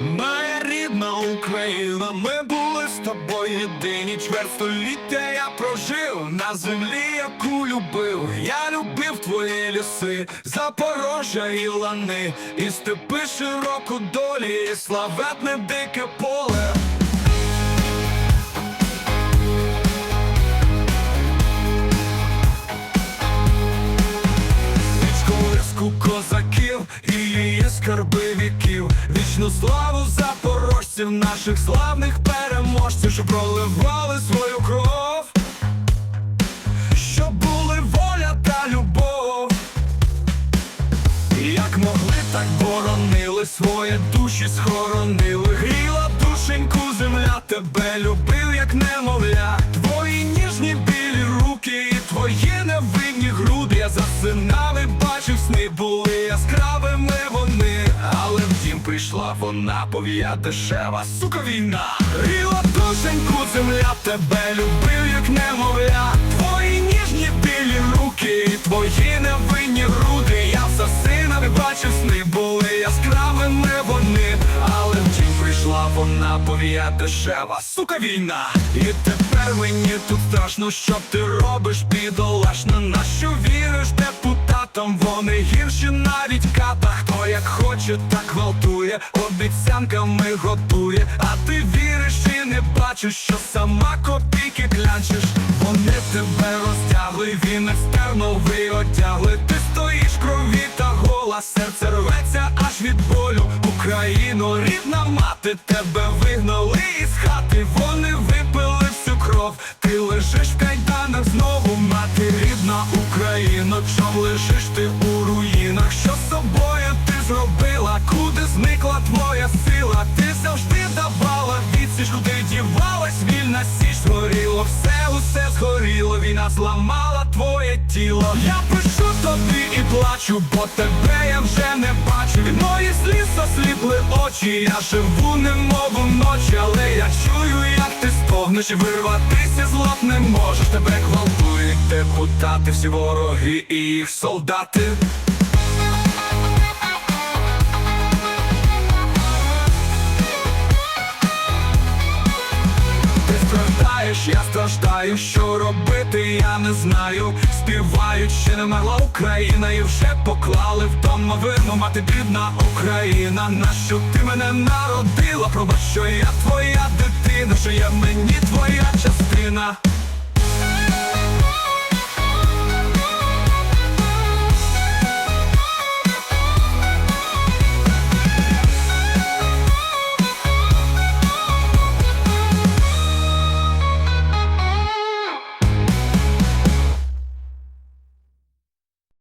Моя рідна Україна, ми були з тобою єдині чверть століття я прожив на землі, яку любив. Я любив твої ліси, Запорожжя і лани, і степи широку долі, і славетне дике поле. Вічну славу запорожців, наших славних переможців, що проливали свою кров, щоб були воля та любов. Як могли, так боронили свої душі, схоронили, гріла душеньку земля, тебе любив, як немовля. Твої ніжні Я засинав і бачив сни, були яскравими вони. Але в дім прийшла вона, повія дешева, сука війна. Гріла душеньку земля, тебе любив, як немовля. Твої ніжні білі руки, твої невинні груди. Я засинав сина не бачив сни, повія дешева, сука війна. І тепер мені тут страшно, що ти робиш, бідолашно, на що віриш депутатам, вони гірші навіть ката. Хто як хоче, так гвалтує, обіцянками готує, а ти віриш і не бачиш, що сама копійки клянчиш. Вони тебе роздягли, вінець терновий одягли. Ти стоїш крові та гола, серце рветься аж від болю. Україно, рідна мати, тебе вигнали із хати. Вони випили всю кров. Ти лежиш в кайданах знову, мати рідна Україно, чом лежиш ти у руїнах? Що з собою ти зробила? Куди зникла твоя сила? Ти завжди давала відсіч, куди дівалась вільна січ згоріло, все усе згоріло, війна зламала твоє тіло. Я пишу плачу, бо тебе я вже не бачу. Від моїх сліз осліпли очі. Я живу немов ночі, але я чую, як ти стогнеш і вирватися з лап не можеш. Тебе гвалтують депутати, всі вороги і їх солдати. Страждаєш, я страждаю, що робити, я не знаю. Співають, ще не могла Україна, і вже поклали в домовину мати бідна Україна. Нащо ти мене народила? Пробач, що я твоя дитина, що я мені твоя частина.